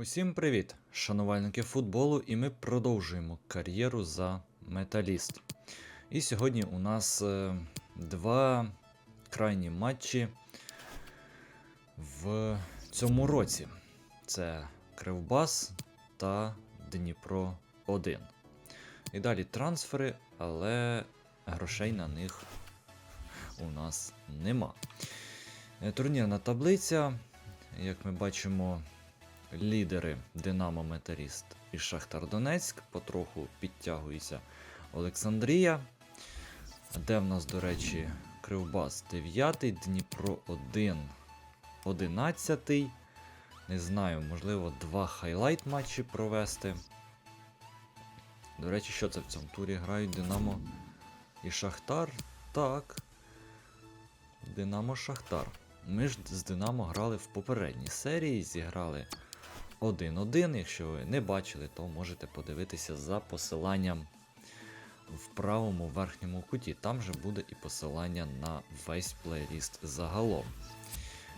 Усім привіт, шанувальники футболу, і ми продовжуємо кар'єру за металіст. І сьогодні у нас е, два крайні матчі в цьому році. Це Кривбас та Дніпро 1. І далі трансфери, але грошей на них у нас нема. Е, Турнірна таблиця, як ми бачимо, лідери Динамо Металіст і Шахтар Донецьк. Потроху підтягується Олександрія. Де в нас, до речі, Кривбас 9, Дніпро 1, 11. Не знаю, можливо, два хайлайт матчі провести. До речі, що це в цьому турі грають Динамо і Шахтар? Так. Динамо Шахтар. Ми ж з Динамо грали в попередній серії, зіграли 1-1. Якщо ви не бачили, то можете подивитися за посиланням в правому верхньому куті. Там же буде і посилання на весь плейліст загалом.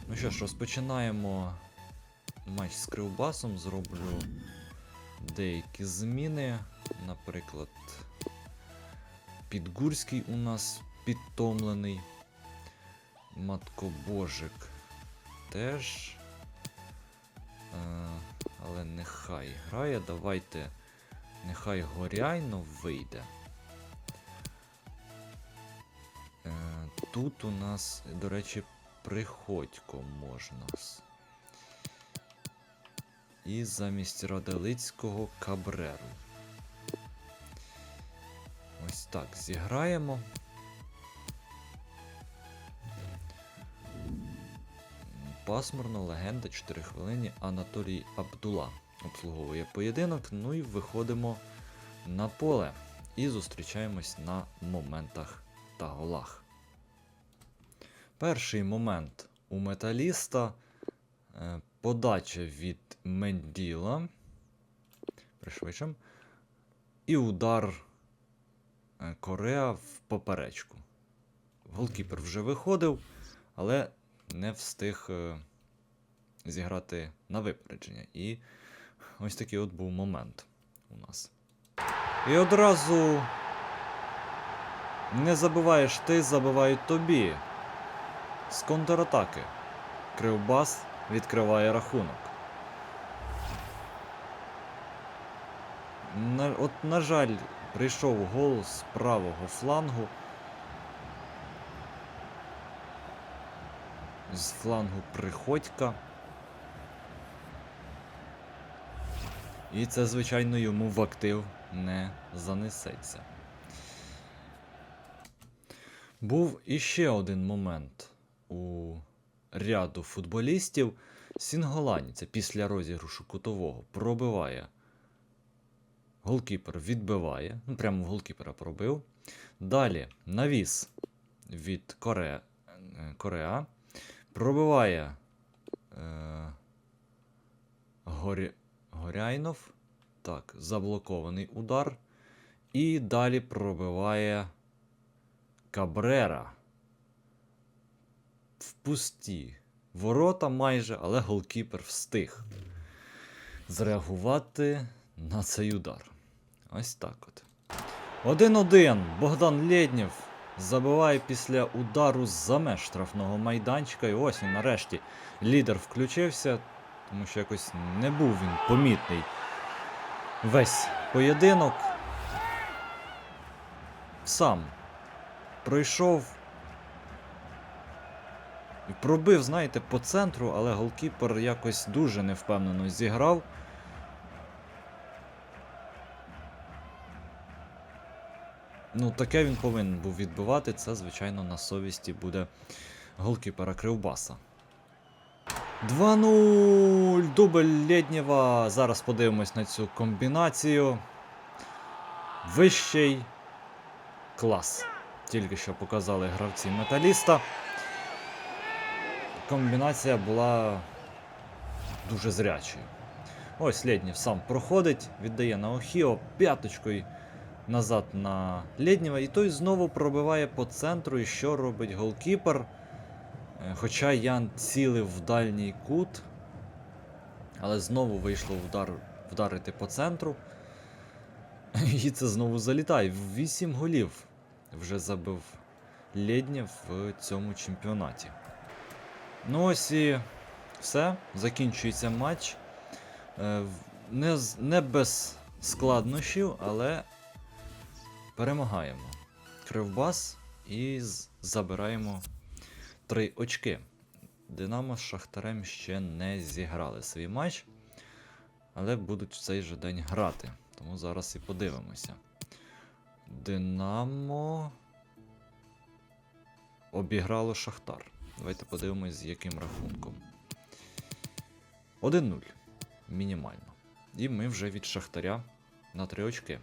Ну що ж, розпочинаємо матч з Кривбасом. Зроблю деякі зміни. Наприклад, Підгурський у нас підтомлений. Маткобожик теж. Але нехай грає. Давайте. Нехай Горяйно вийде. Е, тут у нас, до речі, Приходько можна. І замість Раделицького Кабреру. Ось так зіграємо. Пасмурно, легенда 4 хвилини. Анатолій Абдула обслуговує поєдинок. Ну і виходимо на поле. І зустрічаємось на моментах та голах. Перший момент у металіста. е, Подача від Менділа. Пришвидшим. І удар е, Кореа в поперечку. Голкіпер вже виходив, але не встиг е, зіграти на випередження. І ось такий от був момент у нас. І одразу не забиваєш ти, забивають тобі. З контратаки. Кривбас відкриває рахунок. На, от, на жаль, прийшов гол з правого флангу. З флангу Приходька. І це, звичайно, йому в актив не занесеться. Був іще один момент у ряду футболістів. Сінголані, це після розіграшу кутового, пробиває. Голкіпер відбиває. Ну, прямо в голкіпера пробив. Далі навіс від Коре... Кореа. Пробиває е... Горі... Горяйнов. Так, заблокований удар. І далі пробиває Кабрера. В пусті. Ворота майже, але голкіпер встиг зреагувати на цей удар. Ось так от. 1-1. Богдан Лєднєв забиває після удару за меж штрафного майданчика. І ось він нарешті лідер включився, тому що якось не був він помітний весь поєдинок. Сам пройшов і пробив, знаєте, по центру, але голкіпер якось дуже невпевнено зіграв. Ну, таке він повинен був відбивати. Це, звичайно, на совісті буде голкіпера Кривбаса. 2-0. Дубль Лєднєва. Зараз подивимось на цю комбінацію. Вищий клас. Тільки що показали гравці металіста. Комбінація була дуже зрячою. Ось Лєднєв сам проходить, віддає на Охіо п'яточкою назад на Лєднєва, і той знову пробиває по центру. І що робить голкіпер? Е, Хоча Ян цілив в дальній кут, Але знову вийшло удар, вдарити по центру. І це знову залітає. Вісім голів вже забив Лєднєв в цьому чемпіонаті. Ну ось і все. Закінчується матч. Е, Не, не без складнощів, але перемагаємо. Кривбас і забираємо три очки. Динамо з Шахтарем ще не зіграли свій матч, але будуть в цей же день грати. Тому зараз і подивимося. Динамо обіграло Шахтар. Давайте подивимось, з яким рахунком. 1-0. Мінімально. І ми вже від Шахтаря на 3 очки.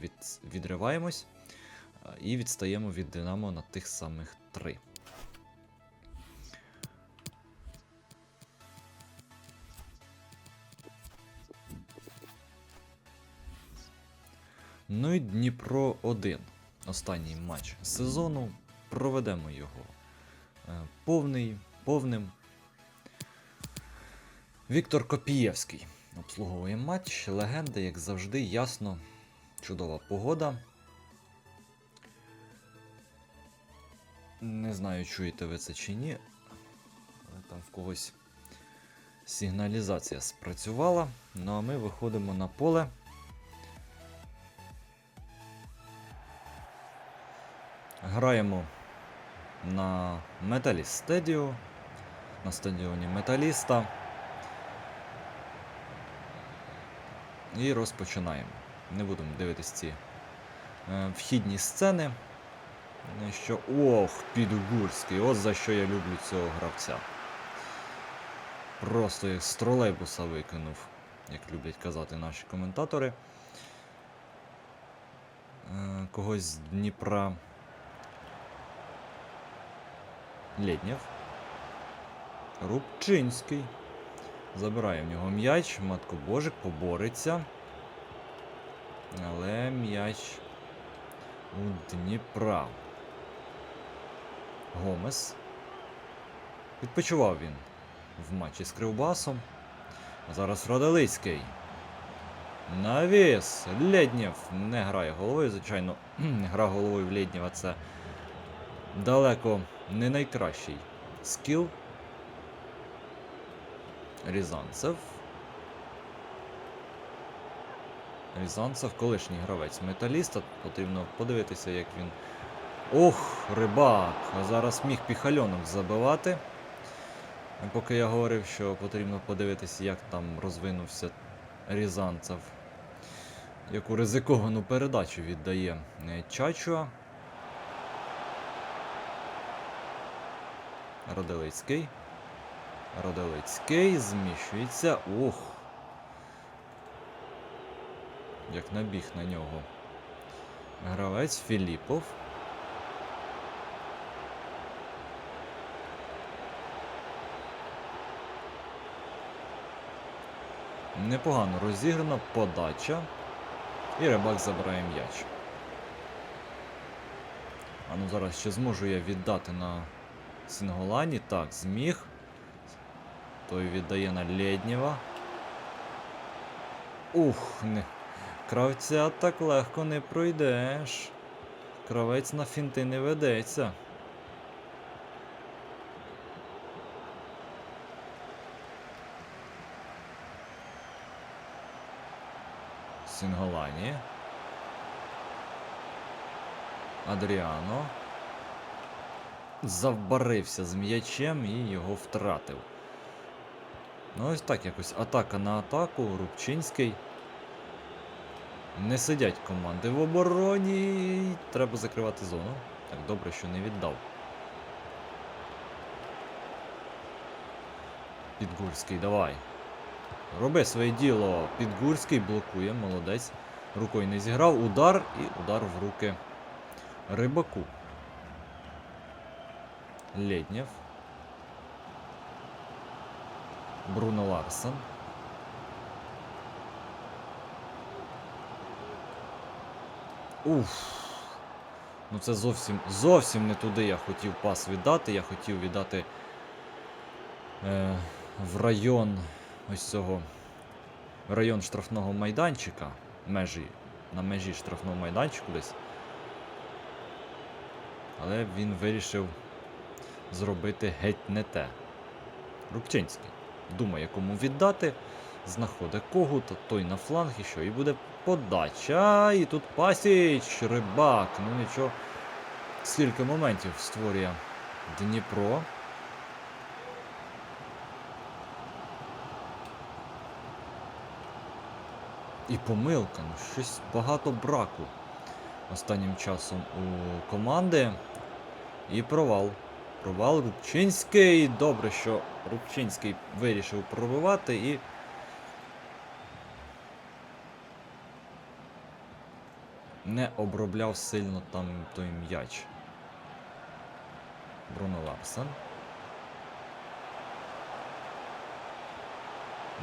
Від, відриваємось і відстаємо від Динамо на тих самих 3. Ну і Дніпро 1. Останній матч сезону. Проведемо його е, повний, повним. Віктор Копієвський обслуговує матч. Легенда, як завжди, ясно. Чудова погода. Не знаю, чуєте ви це чи ні. Але там в когось сигналізація спрацювала. Ну а ми виходимо на поле. Граємо на Металіст Стедіо, на стадіоні Металіста. І розпочинаємо. Не будемо дивитись ці е, вхідні сцени. Е, Що. Ох, Підгурський, от за що я люблю цього гравця. Просто як з тролейбуса викинув, як люблять казати наші коментатори. Е, когось з Дніпра. Лєднєв. Рубчинський. Забирає в нього м'яч. Матко Божик побореться. Але м'яч у Дніпра. Гомес. Відпочивав він в матчі з Кривбасом. А зараз Родолицький. Навіс. Лєднєв не грає головою, звичайно. Гра головою в Лєднєва це далеко не найкращий скіл. Різанцев. Різанцев, колишній гравець металіста. Потрібно подивитися, як він. Ох, рибак! А зараз міг піхальонок забивати. Поки я говорив, що потрібно подивитися, як там розвинувся Різанцев. Яку ризиковану передачу віддає е, Чачуа. Роделицький. Роделицький зміщується. Ох. Як набіг на нього. Гравець Філіпов. Непогано розіграна подача. І рибак забирає м'яч. А ну зараз ще зможу я віддати на Синголані. Так, зміг. Той віддає на Лєднєва. Ух, не. Кравця так легко не пройдеш. Кравець на фінти не ведеться. Синголані. Адріано. Завбарився з м'ячем і його втратив. Ну ось так якось атака на атаку, Рубчинський. Не сидять команди в обороні. Треба закривати зону. Так, добре, що не віддав. Підгурський, давай. Роби своє діло. Підгурський блокує, молодець. Рукою не зіграв. Удар і удар в руки Рибаку. Лєднєв. Бруно Ларсен. Уф. Ну це зовсім зовсім не туди я хотів пас віддати. Я хотів віддати е, в район ось цього в район штрафного майданчика, межі, на межі штрафного майданчику десь. Але він вирішив зробити геть не те. Рубчинський. Думає, кому віддати. Знаходить когут, той на фланг і що, і буде подача. І тут пасіч, рибак. Ну нічого. Скільки моментів створює Дніпро. І помилка, ну щось багато браку останнім часом у команди. І провал. Провал Рубчинський. Добре, що Рубчинський вирішив пробивати і. Не обробляв сильно там той м'яч. Бруно Ларсен.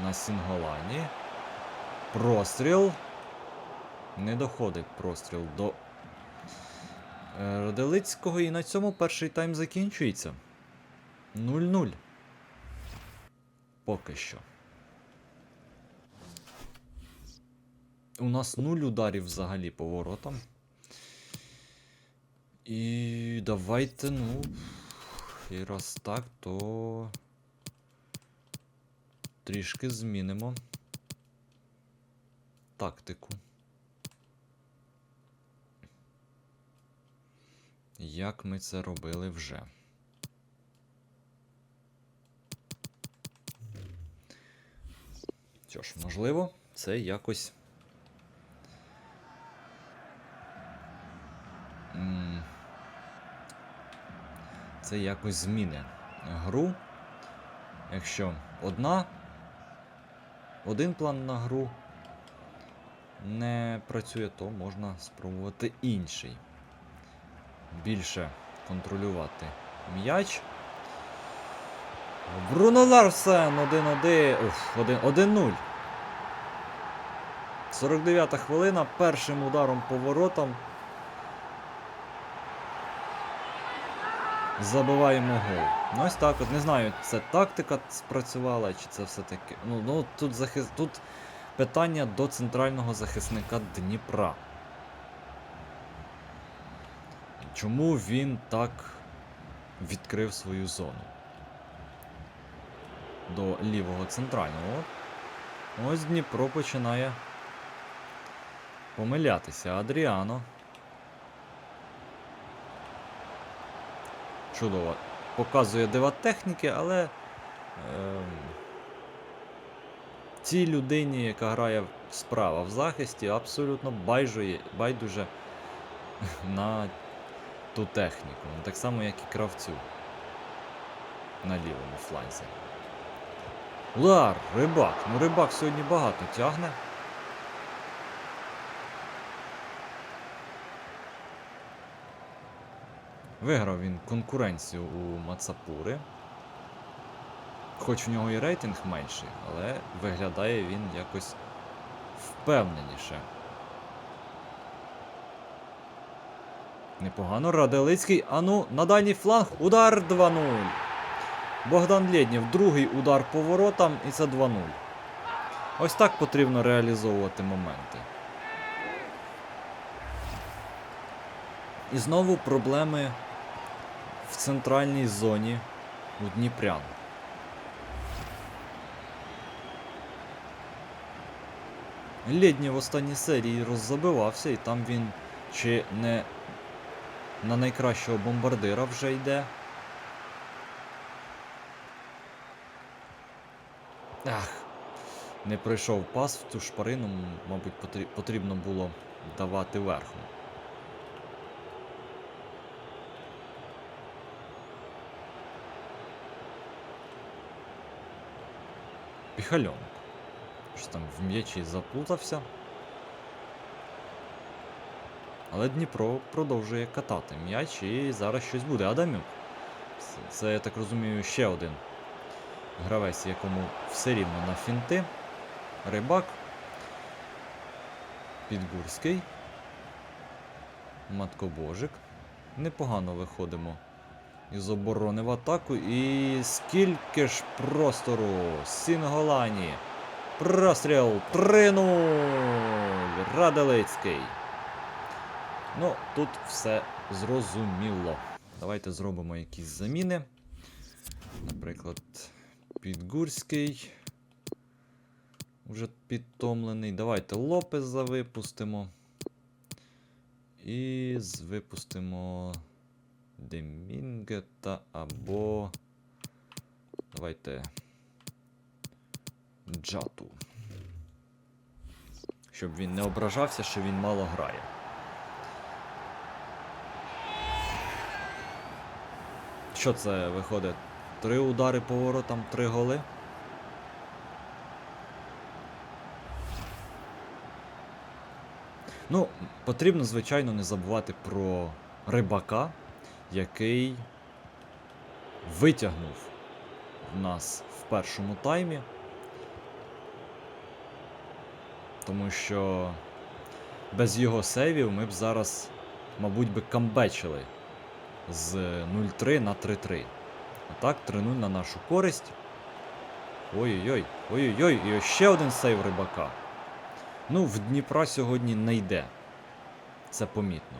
На Сінголані. Простріл. Не доходить простріл до е, Роделицького. І на цьому перший тайм закінчується. 0-0. Поки що. У нас нуль ударів взагалі по воротам. І давайте, ну. І раз так, то. Трішки змінимо тактику. Як ми це робили вже. Що ж, можливо, це якось. Це якось зміни гру. Якщо одна, один план на гру не працює, то можна спробувати інший. Більше контролювати м'яч. Бруно Ларсен 1-1. 1-0. 49 хвилина. Першим ударом по воротам. Забиваємо гол. Ну ось так от. Не знаю, це тактика спрацювала, чи це все-таки. Ну, ну тут захис... тут питання до центрального захисника Дніпра. Чому він так відкрив свою зону? До лівого центрального. Ось Дніпро починає помилятися. Адріано. Чудово. Показує дива техніки, але. Ем, цій людині, яка грає справа в захисті, абсолютно байжує, байдуже на ту техніку. Ну, Так само, як і кравцю на лівому фланзі. Удар! Рибак. Ну рибак сьогодні багато тягне. Виграв він конкуренцію у Мацапури. Хоч в нього і рейтинг менший, але виглядає він якось впевненіше. Непогано. Раделицький. Ану, на дальній фланг. Удар 2-0. Богдан Лєднєв. Другий удар по воротам і це 2-0. Ось так потрібно реалізовувати моменти. І знову проблеми в центральній зоні у Дніпрян. Лєдні в останній серії роззабивався, і там він чи не на найкращого бомбардира вже йде. Ах, не пройшов пас в ту шпарину, мабуть, потрібно було давати верхом. Піхальонок. Що там в м'ячі заплутався. Але Дніпро продовжує катати м'яч і зараз щось буде. Адамюк. Це, я так розумію, ще один гравець, якому все рівно на фінти. Рибак. Підгурський. Маткобожик. Непогано виходимо із оборони в атаку. І скільки ж простору! Сінголані. Простріл 3-0. Раделицький. Ну, тут все зрозуміло. Давайте зробимо якісь заміни. Наприклад, Підгурський. Уже підтомлений. Давайте Лопеза випустимо. І випустимо Демінгета або. Давайте. Джату. Щоб він не ображався, що він мало грає. Що це виходить? Три удари по воротам, три голи. Ну, потрібно, звичайно, не забувати про рибака, який витягнув нас в першому таймі. Тому що без його сейвів ми б зараз, мабуть, би камбечили з 0-3 на 3-3. А так, 3-0 на нашу користь. Ой-ой-ой, ой-ой-ой, і ось ще один сейв рибака. Ну, в Дніпра сьогодні не йде. Це помітно.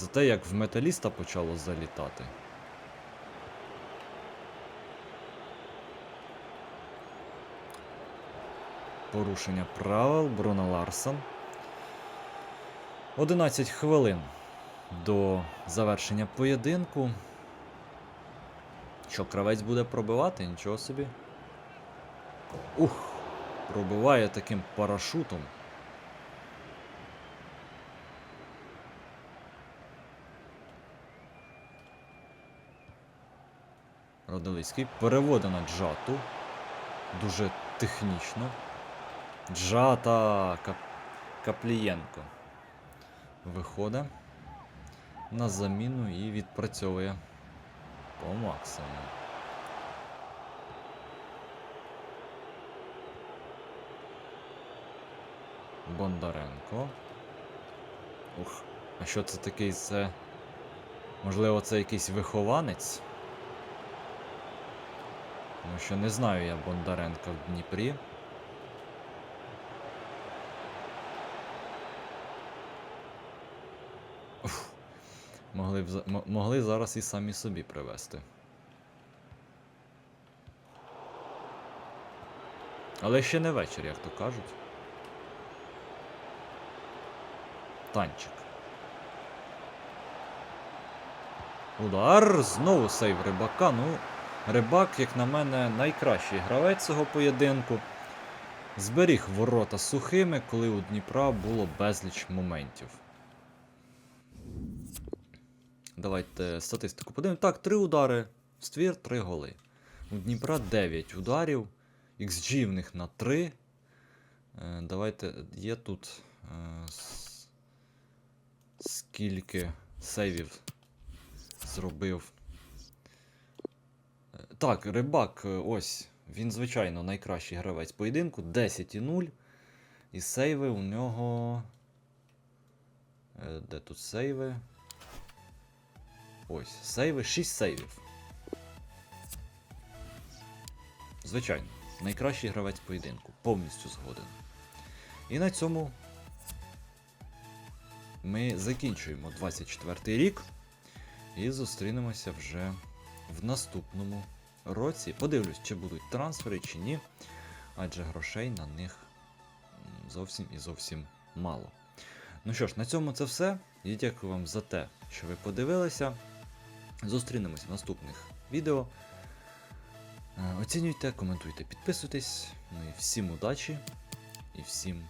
Зате як в металіста почало залітати. Порушення правил Бруно Ларсон. 11 хвилин до завершення поєдинку. Що, кравець буде пробивати? Нічого собі. Ух! Пробиває таким парашутом. Родолицький переводить на джату. Дуже технічно. Джата Кап... Каплієнко. Виходить на заміну і відпрацьовує по максимуму. Бондаренко. Ух, а що це такий? Це. Можливо, це якийсь вихованець? Тому що не знаю я Бондаренка в Дніпрі. Могли, б, могли зараз і самі собі привезти. Але ще не вечір, як то кажуть. Танчик. Удар. Знову сейв рибака. Ну, рибак, як на мене, найкращий гравець цього поєдинку. Зберіг ворота сухими, коли у Дніпра було безліч моментів. Давайте статистику подивимо. Так, 3 удари, в ствір 3 голи. У Дніпра 9 ударів. XG в них на 3. Е, давайте. Є тут. Е, скільки сейвів зробив. Так, рибак, е, ось. Він, звичайно, найкращий гравець поєдинку. 10,0. І сейви у нього. Е, Де тут сейви? Ось, сейви, 6 сейвів. Звичайно, найкращий гравець поєдинку. Повністю згоден. І на цьому ми закінчуємо 24 рік. І зустрінемося вже в наступному році. Подивлюсь, чи будуть трансфери, чи ні. Адже грошей на них зовсім і зовсім мало. Ну що ж, на цьому це все. Я дякую вам за те, що ви подивилися. Зустрінемось в наступних відео. Е, Оцінюйте, коментуйте, підписуйтесь. Ну і всім удачі і всім